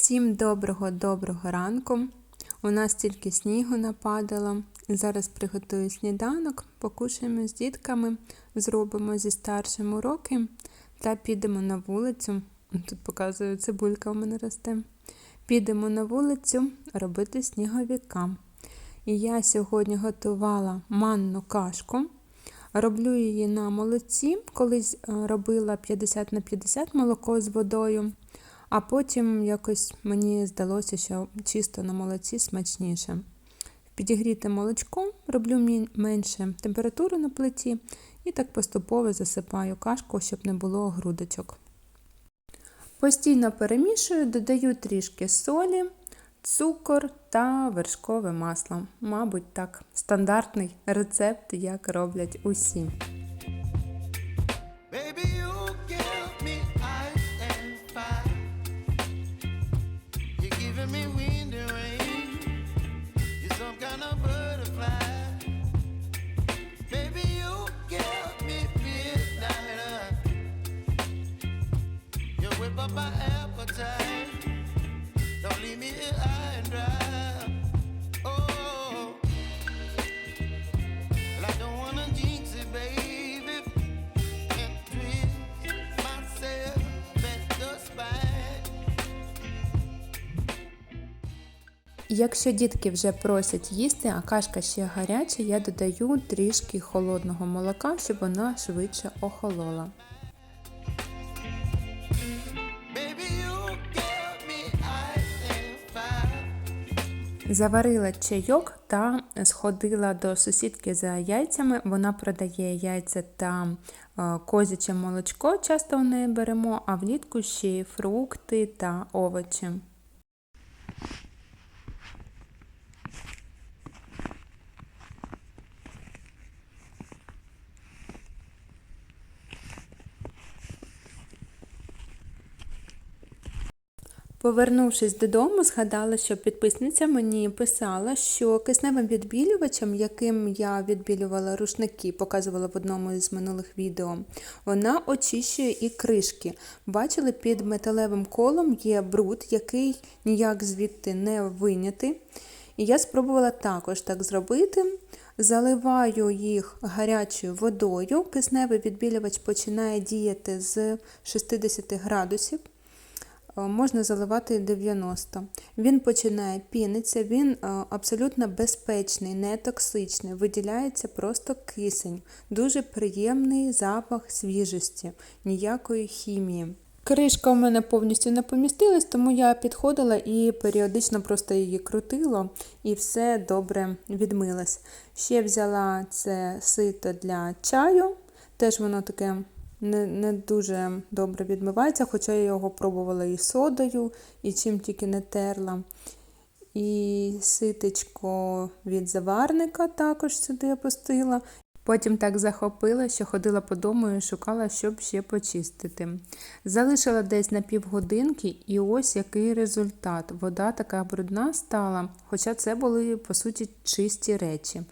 Всім доброго-доброго ранку. У нас тільки снігу нападало. Зараз приготую сніданок, покушаємо з дітками, зробимо зі старшим уроки та підемо на вулицю. Тут показую, цибулька в мене росте. Підемо на вулицю робити сніговіка. І я сьогодні готувала манну кашку. Роблю її на молоці. Колись е, робила 50 на 50 молоко з водою. А потім якось мені здалося, що чисто на молоці смачніше. Підігріти молочко, роблю менше температуру на плиті і так поступово засипаю кашку, щоб не було грудочок. Постійно перемішую, додаю трішки солі, цукор та вершкове масло. Мабуть, так, стандартний рецепт, як роблять усі. Якщо дітки вже просять їсти, а кашка ще гаряча, я додаю трішки холодного молока, щоб вона швидше охолола. Заварила чайок та сходила до сусідки за яйцями. Вона продає яйця та е, козяче молочко, часто у неї беремо, а влітку ще й фрукти та овочі. Повернувшись додому, згадала, що підписниця мені писала, що кисневим відбілювачем, яким я відбілювала рушники, показувала в одному із минулих відео, вона очищує і кришки. Бачили, під металевим колом є бруд, який ніяк звідти не виняти. І я спробувала також так зробити. Заливаю їх гарячою водою. Кисневий відбілювач починає діяти з 60 градусів. Е, можна заливати 90. Він починає пінитися, він е, абсолютно безпечний, не токсичний, виділяється просто кисень, дуже приємний запах свіжості, ніякої хімії. Кришка у мене повністю не помістилась, тому я підходила і періодично просто її крутила, і все добре відмилось. Ще взяла це сито для чаю, теж воно таке не, не дуже добре відмивається, хоча я його пробувала і содою, і чим тільки не терла. І ситечко від заварника також сюди опустила. Потім так захопила, що ходила по дому і шукала, щоб ще почистити. Залишила десь на півгодинки, і ось який результат. Вода така брудна стала, хоча це були, по суті, чисті речі.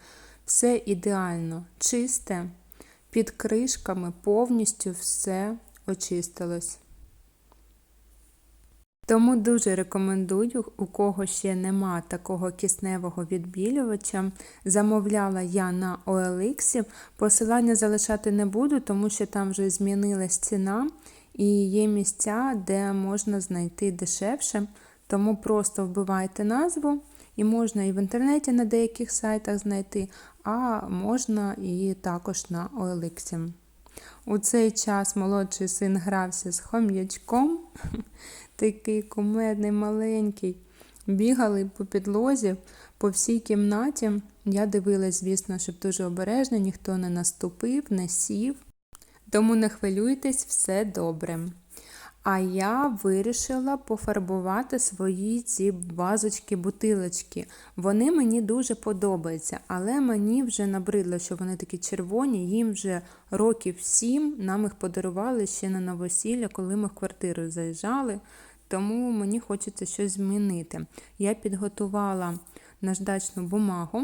Все ідеально, чисте, під кришками повністю все очистилось. Тому дуже рекомендую, у кого ще нема такого кисневого відбілювача. Замовляла я на OLX. Посилання залишати не буду, тому що там вже змінилась ціна і є місця, де можна знайти дешевше. Тому просто вбивайте назву, і можна і в інтернеті на деяких сайтах знайти, а можна і також на OLX. У цей час молодший син грався з хом'ячком, такий кумедний, маленький. Бігали по підлозі, по всій кімнаті. Я дивилась, звісно, щоб дуже обережно, ніхто не наступив, не сів. Тому не хвилюйтесь, все добре. А я вирішила пофарбувати свої ці вазочки-бутилочки. Вони мені дуже подобаються, але мені вже набридло, що вони такі червоні, їм вже років сім, нам їх подарували ще на новосілля, коли ми в квартиру заїжджали. Тому мені хочеться щось змінити. Я підготувала наждачну бумагу,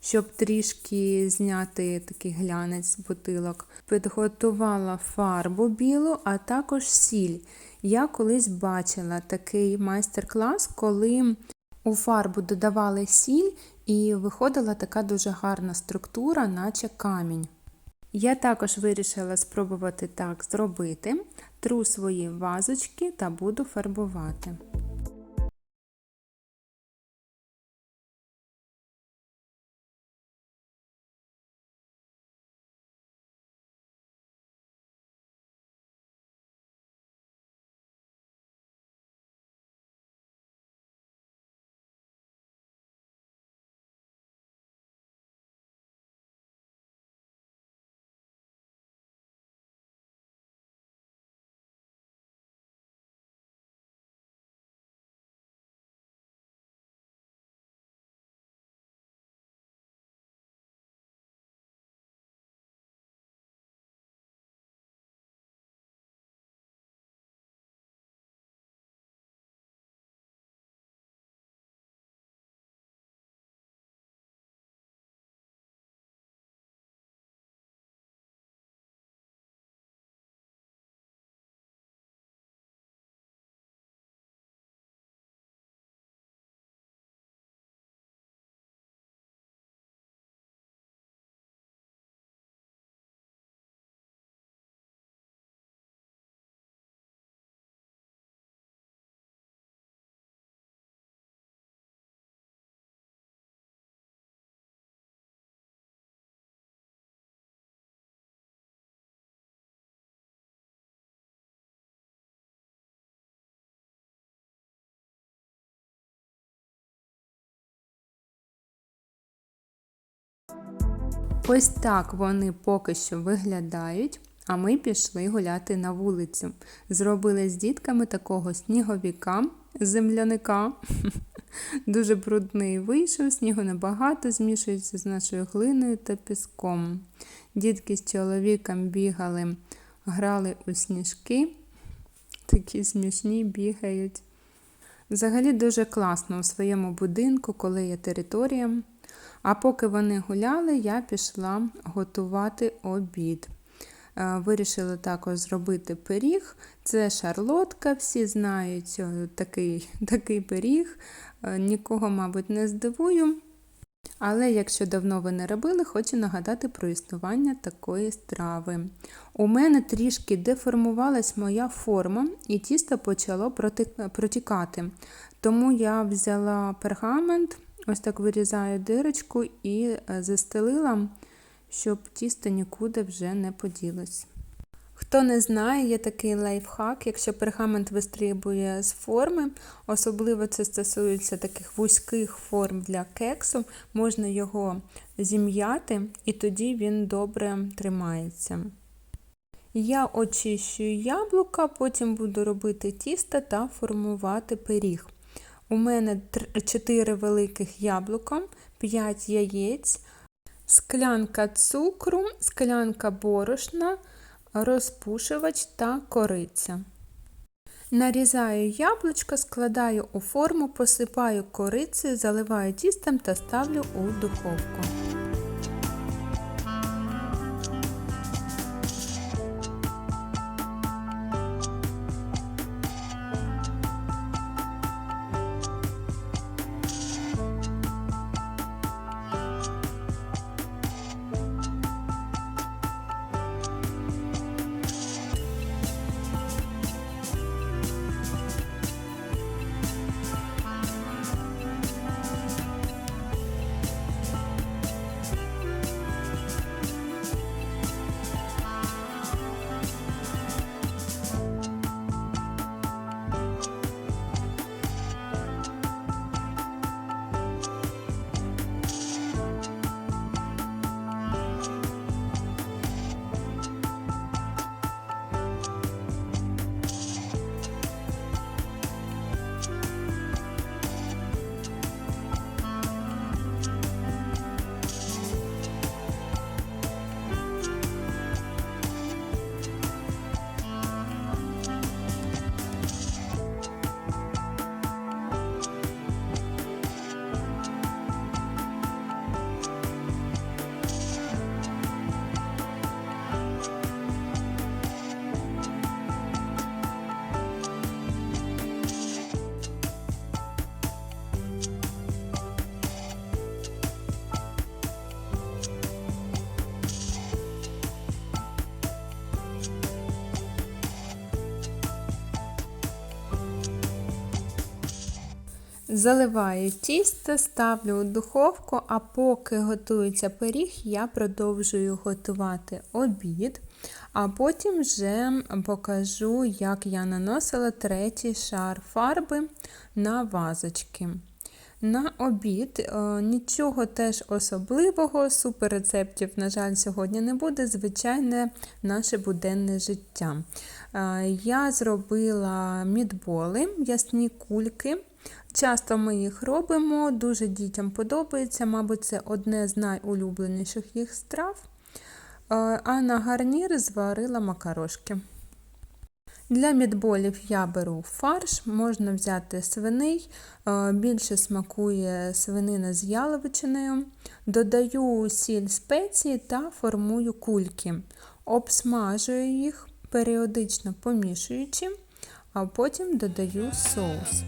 щоб трішки зняти такий глянець бутилок. Підготувала фарбу білу, а також сіль. Я колись бачила такий майстер-клас, коли у фарбу додавали сіль і виходила така дуже гарна структура, наче камінь. Я також вирішила спробувати так зробити. Тру свої вазочки та буду фарбувати. Ось так вони поки що виглядають, а ми пішли гуляти на вулицю. Зробили з дітками такого сніговіка, земляника. Дуже брудний вийшов, снігу небагато, змішується з нашою глиною та піском. Дітки з чоловіком бігали, грали у сніжки, такі смішні бігають. Взагалі дуже класно у своєму будинку, коли є територія. А поки вони гуляли, я пішла готувати обід. Е, Вирішила також зробити пиріг. Це шарлотка, всі знають е, такий, такий пиріг. Е, Нікого, мабуть, не здивую. Але якщо давно ви не робили, хочу нагадати про існування такої страви. У мене трішки деформувалась моя форма, і тісто почало протікати. Тому я взяла пергамент, ось так вирізаю дирочку і е, застелила, щоб тісто нікуди вже не поділось. Хто не знає, є такий лайфхак, якщо пергамент вистрибує з форми, особливо це стосується таких вузьких форм для кексу, можна його зім'яти і тоді він добре тримається. Я очищую яблука, потім буду робити тісто та формувати пиріг. У мене 4 великих яблука, 5 яєць, склянка цукру, склянка борошна, розпушувач та кориця. Нарізаю яблучко, складаю у форму, посипаю корицею, заливаю тістом та ставлю у духовку. Заливаю тісто, ставлю у духовку, а поки готується пиріг, я продовжую готувати обід, а потім вже покажу, як я наносила третій шар фарби на вазочки. На обід е, нічого теж особливого, суперрецептів, на жаль, сьогодні не буде. Звичайне наше буденне життя. Е, Я зробила мідболи, ясні кульки. Часто ми їх робимо, дуже дітям подобається, мабуть, це одне з найулюбленіших їх страв. Е, А на гарнір зварила макарошки. Для мідболів я беру фарш, можна взяти свиний, е, більше смакує свинина з яловичиною. Додаю сіль спеції та формую кульки. Обсмажую їх, періодично помішуючи, а потім додаю соус.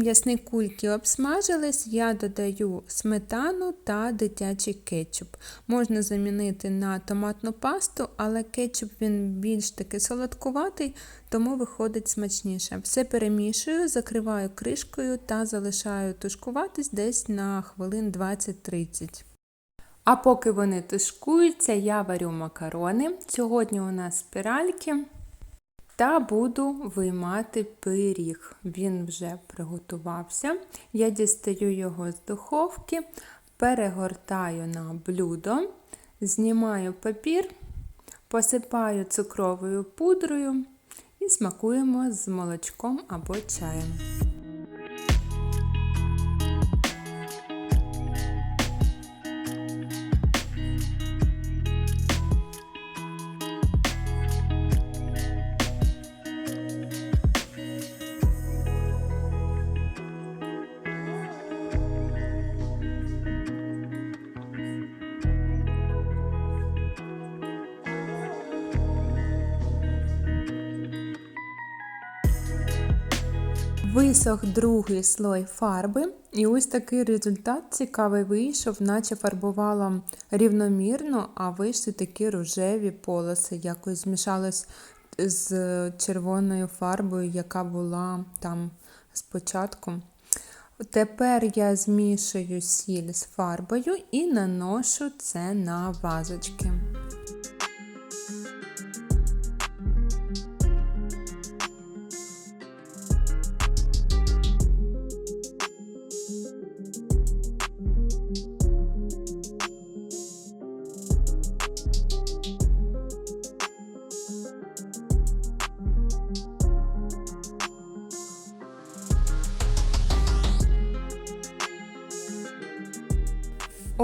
М'ясні кульки обсмажились, я додаю сметану та дитячий кетчуп. Можна замінити на томатну пасту, але кетчуп він більш таки солодкуватий, тому виходить смачніше. Все перемішую, закриваю кришкою та залишаю тушкуватись десь на хвилин 20-30. А поки вони тушкуються, я варю макарони. Сьогодні у нас спіральки. Та буду виймати пиріг. Він вже приготувався. Я дістаю його з духовки, перегортаю на блюдо, знімаю папір, посипаю цукровою пудрою і смакуємо з молочком або чаєм. Висох другий слой фарби, і ось такий результат цікавий вийшов, наче фарбувала рівномірно, а вийшли такі рожеві полоси, якось змішалось з червоною фарбою, яка була там спочатку. Тепер я змішую сіль з фарбою і наношу це на вазочки.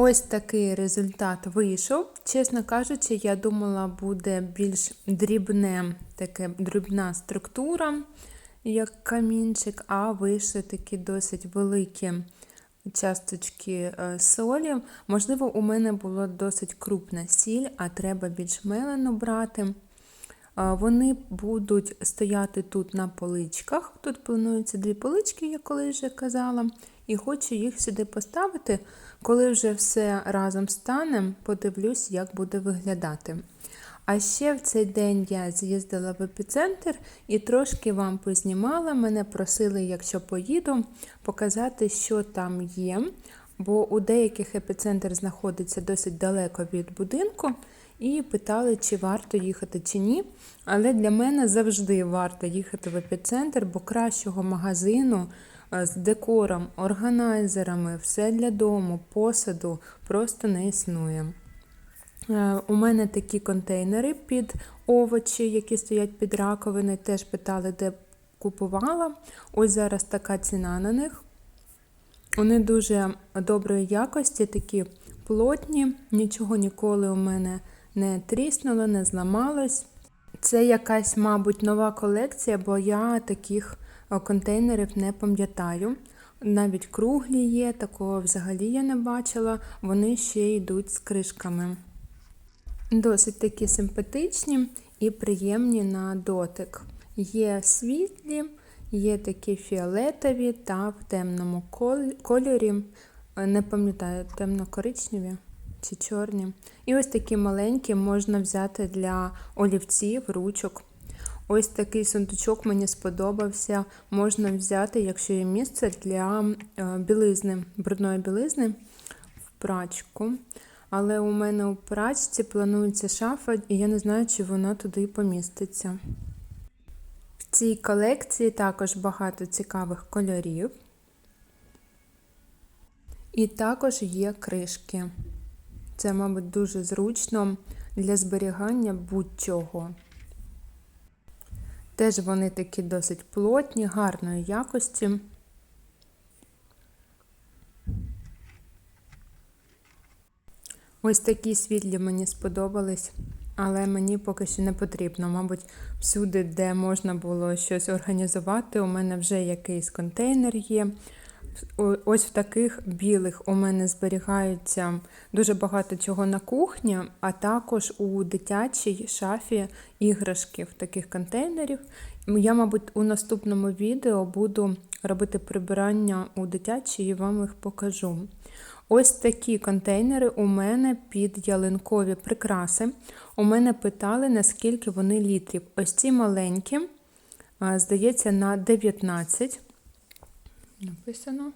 Ось такий результат вийшов. Чесно кажучи, я думала, буде більш дрібне, таке дрібна структура, як камінчик, а вийшли такі досить великі часточки е, солі. Можливо, у мене було досить крупна сіль, а треба більш мелену брати. Вони будуть стояти тут на поличках. Тут плануються дві полички, я колись вже казала, і хочу їх сюди поставити. Коли вже все разом стане, подивлюсь, як буде виглядати. А ще в цей день я з'їздила в епіцентр і трошки вам познімала. Мене просили, якщо поїду, показати, що там є. Бо у деяких епіцентр знаходиться досить далеко від будинку, і питали, чи варто їхати чи ні. Але для мене завжди варто їхати в епіцентр, бо кращого магазину з декором, органайзерами, все для дому, посаду просто не існує. Е, У мене такі контейнери під овочі, які стоять під раковиною. Теж питали, де купувала. Ось зараз така ціна на них. Вони дуже доброї якості, такі плотні, нічого ніколи у мене не тріснуло, не зламалось. Це якась, мабуть, нова колекція, бо я таких контейнерів не пам'ятаю. Навіть круглі є, такого взагалі я не бачила. Вони ще йдуть з кришками. Досить такі симпатичні і приємні на дотик. Є світлі, є такі фіолетові та в темному кольорі. Е, Не пам'ятаю, темно-коричневі чи чорні. І ось такі маленькі можна взяти для олівців, ручок. Ось такий сундучок мені сподобався. Можна взяти, якщо є місце для е, білизни, брудної білизни в прачку. Але у мене у прачці планується шафа, і я не знаю, чи вона туди поміститься. В цій колекції також багато цікавих кольорів. І також є кришки. Це, мабуть, дуже зручно для зберігання будь-чого. Теж вони такі досить плотні, гарної якості. Ось такі світлі мені сподобались, але мені поки що не потрібно. Мабуть, всюди, де можна було щось організувати, у мене вже якийсь контейнер є. Ось в таких білих у мене зберігаються дуже багато чого на кухні, а також у дитячій шафі іграшки в таких контейнерів. Я, мабуть, у наступному відео буду робити прибирання у дитячій і вам їх покажу. Ось такі контейнери у мене під ялинкові прикраси. У мене питали, наскільки вони літрів. Ось ці маленькі, здається, на 19 написано.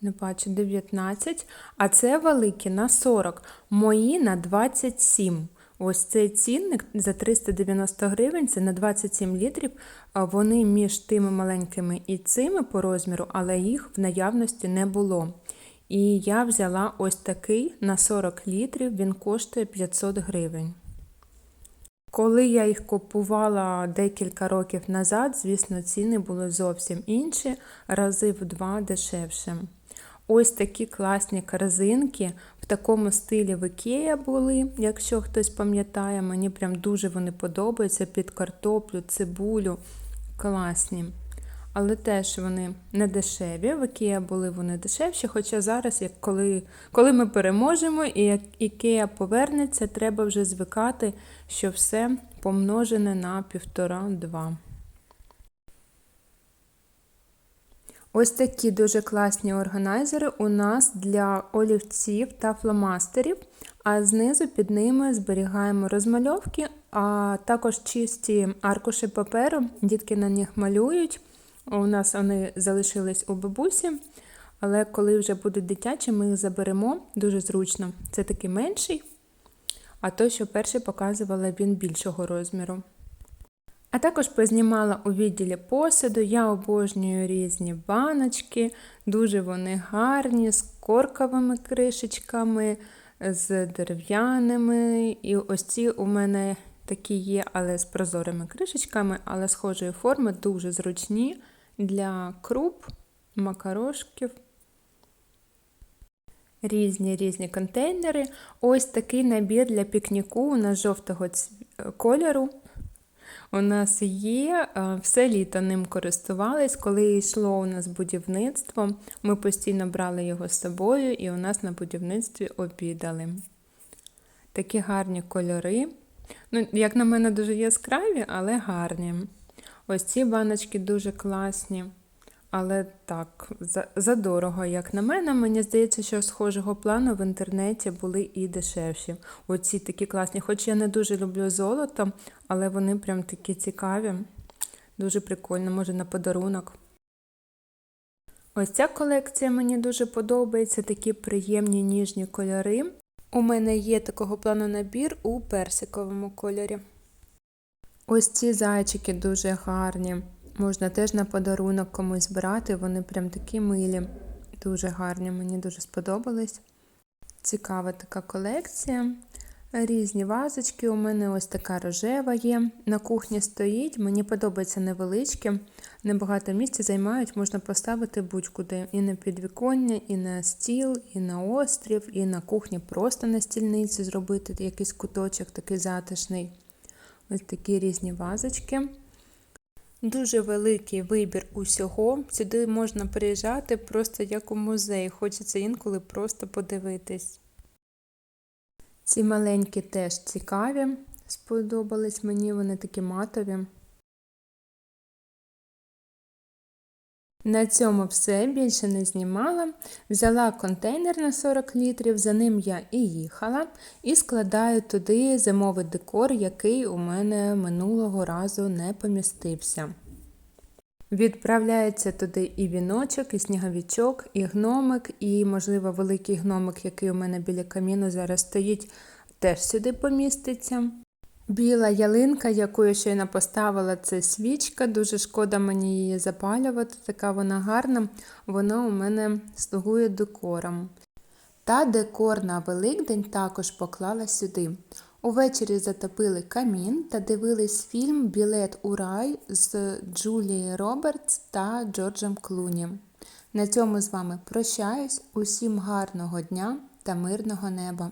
Не бачу, 19. А це великі на 40. Мої на 27. Ось цей цінник за 390 гривень, це на 27 літрів. Вони між тими маленькими і цими по розміру, але їх в наявності не було. І я взяла ось такий на 40 літрів, він коштує 500 гривень. Коли я їх купувала декілька років назад, звісно, ціни були зовсім інші, рази в два дешевше. Ось такі класні корзинки в такому стилі в Ікея були, якщо хтось пам'ятає, мені прям дуже вони подобаються під картоплю, цибулю. Класні. Але теж вони не дешеві. В Ікея були вони дешевші, хоча зараз, як коли, коли ми переможемо і як Ікея повернеться, треба вже звикати, що все помножене на півтора-два. Ось такі дуже класні органайзери у нас для олівців та фломастерів, а знизу під ними зберігаємо розмальовки, а також чисті аркуші паперу. Дітки на них малюють. У нас вони залишились у бабусі, але коли вже будуть дитячі, ми їх заберемо дуже зручно. Це такий менший, а той, що перший показувала, він більшого розміру. А також познімала у відділі посуду. Я обожнюю різні баночки, дуже вони гарні, з корковими кришечками, з дерев'яними. І ось ці у мене такі є, але з прозорими кришечками, але схожої форми, дуже зручні для круп, макарошків. Різні різні контейнери. Ось такий набір для пікніку у нас жовтого кольору. У нас є, е, все літо ним користувались. Коли йшло у нас будівництво, ми постійно брали його з собою і у нас на будівництві обідали. Такі гарні кольори. Ну, як на мене, дуже яскраві, але гарні. Ось ці баночки дуже класні. Але так, за- задорого, як на мене, мені здається, що схожого плану в інтернеті були і дешевші. Оці такі класні. Хоч я не дуже люблю золото, але вони прям такі цікаві. Дуже прикольно, може на подарунок. Ось ця колекція мені дуже подобається, такі приємні ніжні кольори. У мене є такого плану набір у персиковому кольорі. Ось ці зайчики дуже гарні. Можна теж на подарунок комусь брати, вони прям такі милі, дуже гарні, мені дуже сподобались. Цікава така колекція. Різні вазочки. У мене ось така рожева є. На кухні стоїть. Мені подобається невеличкі. Небагато місця займають, можна поставити будь-куди. І на підвіконня, і на стіл, і на острів, і на кухні просто на стільниці зробити якийсь куточок такий затишний. Ось такі різні вазочки. Дуже великий вибір усього. Сюди можна приїжджати просто як у музей. Хочеться інколи просто подивитись. Ці маленькі теж цікаві, сподобались мені, вони такі матові. На цьому все більше не знімала. Взяла контейнер на 40 літрів, за ним я і їхала, і складаю туди зимовий декор, який у мене минулого разу не помістився. Відправляється туди і віночок, і сніговичок, і гномик, і, можливо, великий гномик, який у мене біля каміну зараз стоїть, теж сюди поміститься. Біла ялинка, яку я щойно поставила, це свічка. Дуже шкода мені її запалювати, така вона гарна. Вона у мене слугує декором. Та декор на Великдень також поклала сюди. Увечері затопили камін та дивились фільм Білет у рай з Джулією Робертс та Джорджем Клуні. На цьому з вами прощаюсь. Усім гарного дня та мирного неба!